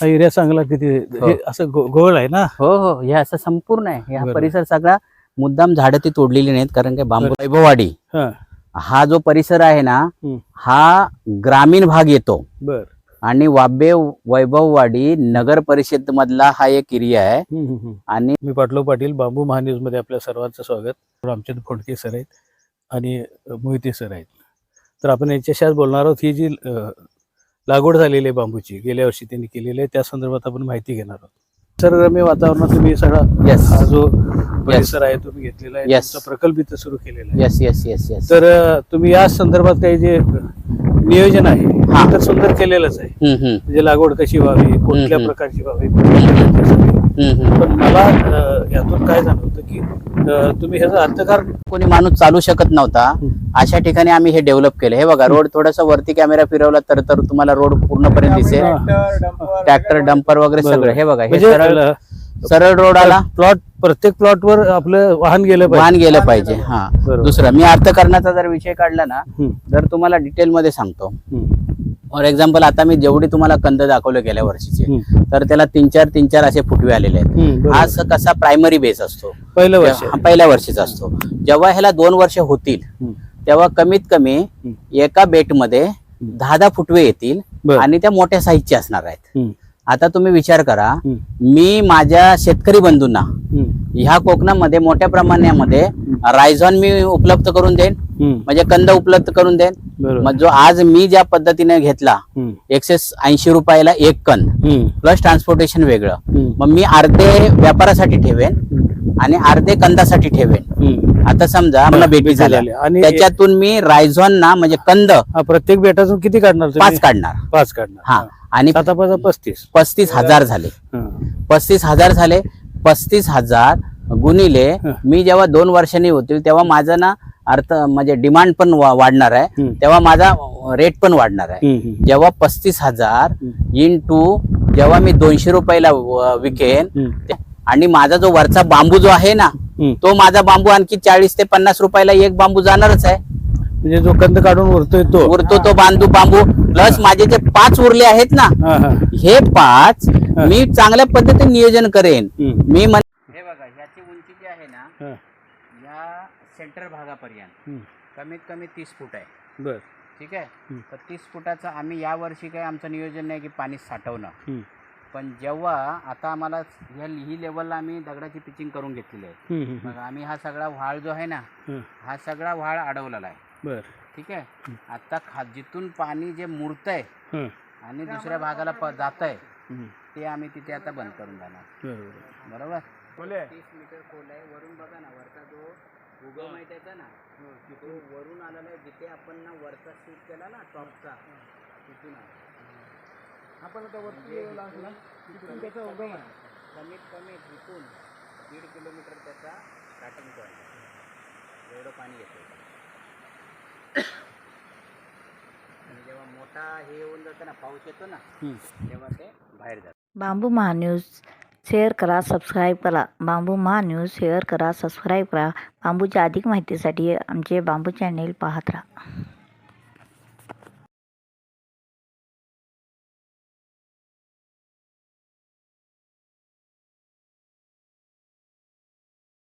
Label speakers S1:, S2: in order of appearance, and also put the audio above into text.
S1: हा एरिया चांगला किती
S2: हो.
S1: असं गो- गोल आहे ना?
S2: हो हो. हे असं संपूर्ण आहे. हा
S1: बरोबर.
S2: परिसर सगळा मुद्दाम झाडं ती तोडलेली नाहीत कारण की बांबू वैभववाडी.
S1: हा.
S2: हा जो परिसर आहे ना
S1: हम्म.
S2: हा ग्रामीण भाग येतो.
S1: बर.
S2: आणि वाब्य वैभववाडी नगर परिषद मधला हा एक एरिया आहे.
S1: हम्म, हम्म, हम्म.
S2: आणि
S1: मी पाटलो पाटील बांबू महान्यूजमध्ये आपल्या सर्वांचं स्वागत. रामचंद्र खोडके सर आहेत आणि मोहिते सर आहेत. तर आपण याच्याशी आज बोलणार आहोत. ही जी अ, लागवड झालेली आहे बांबूची. गेल्या वर्षी त्यांनी केलेली आहे. त्या संदर्भात आपण माहिती घेणार आहोत. निसर्गरम्य वातावरणात तुम्ही सगळा
S2: Yes.
S1: हा जो परिसर आहे तुम्ही घेतलेला आहे
S2: Yes.
S1: तुमचा प्रकल्प इथं सुरू केलेला आहे.
S2: येस येस येस येस
S1: तर तुम्ही या संदर्भात काही जे नियोजन आहे तर सुंदर केलेलंच आहे. म्हणजे लागवड कशी व्हावी कुठल्या. प्रकारची व्हावी. पण मला यातून काय जाणवतं की तुम्ही ह्याचा अर्थकार
S2: कोणी माणूस चालू शकत नव्हता. अशा ठिकाणी आम्ही हे डेव्हलप केलं. हे बघा रोड थोडासा वरती कॅमेरा फिरवला तर तर तुम्हाला रोड पूर्णपर्यंत दिसेल. ट्रॅक्टर डंपर वगैरे. सगळं. हे बघा हे
S1: म्हणजे
S2: सरळ सरळ रोड आला.
S1: प्लॉट प्रत्येक प्लॉट वर आपलं वाहन गेलं
S2: वाहन गेलं पाहिजे. हा. दुसरं मी अर्थकारणाचा जर विषय काढला ना तर तुम्हाला डिटेल मध्ये सांगतो. फॉर एक्झाम्पल आता मी जेवढी तुम्हाला कंद दाखवले गेल्या वर्षीचे तर त्याला तीन चार तीन चार असे फुटवे आलेले आहेत. हा स- कसा प्रायमरी बेस असतो?
S1: पहिलं वर्ष.
S2: हा पहिल्या वर्षीचा असतो. जेव्हा ह्याला दोन वर्ष होतील तेव्हा कमीत कमी एका बेटमध्ये दहा दहा फुटवे येतील. आणि त्या मोठ्या साईजचे असणार आहेत. आता तुम्ही विचार करा मी माझ्या शेतकरी बंधूंना ह्या कोकणामध्ये मोठ्या प्रमाणामध्ये रायझॉन मी उपलब्ध करून देईन. म्हणजे कंद उपलब्ध करून देईन.
S1: बरोबर.
S2: मग जो आज मी ज्या पद्धतीने घेतला एकशे ऐंशी रुपयाला एक
S1: हम्म,
S2: प्लस ट्रान्सपोर्टेशन वेगळं. मग मी अर्धे व्यापारासाठी ठेवेन आणि अर्धे कंदासाठी ठेवेन. आता समजा मला बेटी झाल्या.
S1: झाले. आणि
S2: त्याच्यातून मी रायझॉन ना म्हणजे कंद
S1: प्रत्येक बेटातून किती काढणार?
S2: पाच काढणार.
S1: पाच काढणार.
S2: हा. आणि
S1: पस्तीस.
S2: पस्तीस हजार झाले. पस्तीस हजार झाले. पस्तीस हजार गुणिले. मी जेव्हा दोन वर्षांनी होतील तेव्हा माझं ना अर्थ म्हणजे डिमांड पण वाढणार आहे. तेव्हा माझा रेट पण वाढणार आहे. जेव्हा पस्तीस हजार इन टू जेव्हा मी दोनशे रुपयाला विकेन आणि माझा जो वरचा बांबू जो आहे ना. तो माझा बांबू आणखी चाळीस ते पन्नास रुपयाला एक बांबू जाणारच आहे.
S1: म्हणजे जो कंद काढून उरतोय तो.
S2: उरतो तो बांधू बांबू प्लस माझे जे पाच उरले आहेत ना
S1: हा,
S2: पाच मी चांगल्या पद्धतीने नियोजन करेन. मी हे बघा ह्याची उंची जी आहे ना. या सेंटर भागापर्यंत.
S1: हम्म,
S2: कमीत कमी तीस फूट आहे.
S1: बर.
S2: ठीक आहे?
S1: हम्म.
S2: तर तीस फुटाचं आम्ही या वर्षी काही आमचं नियोजन नाही की पाणी साठवणं.
S1: हम्म,
S2: पण जेव्हा आता आम्हाला ह्या ही लेवलला आम्ही दगडाची पिचिंग करून घेतलेली आहे. मग आम्ही हा सगळा व्हाळ जो आहे ना
S1: हम्म,
S2: हा सगळा व्हाळ अडवलेला आहे.
S1: बर.
S2: ठीक आहे? आता खा जिथून पाणी जे मुरतंय
S1: हं,
S2: आणि दुसऱ्या भागाला जात आहे
S1: हम्म,
S2: ते आम्ही तिथे आता बंद करून जाणार.
S1: बरोबर.
S2: बरोबर? तीस मीटर खोल आहे. वरून बघा ना वरचा जो उगम आहे त्याचा ना. तो वरून आलेला आहे जिथे आपण ना वरचा शूट केला ना टॉपचा तिथून.
S1: आपण आता वरती
S2: म्हणजे
S1: तिथून त्याचा उगम आहे.
S2: कमीत कमी तिथून दीड किलोमीटर त्याचा स्टार्टिंग पॉईंट एवढं पाणी येतं आणि जेव्हा मोठा हे येऊन जातं ना पाऊस येतो ना. तेव्हा ते बाहेर जातं.
S3: बांबू महान्यूज. शेअर करा सबस्क्राईब करा. बांबू महा न्यूज शेअर करा सबस्क्राईब करा. बांबूच्या अधिक माहितीसाठी आमचे बांबू चॅनेल पाहत राहा.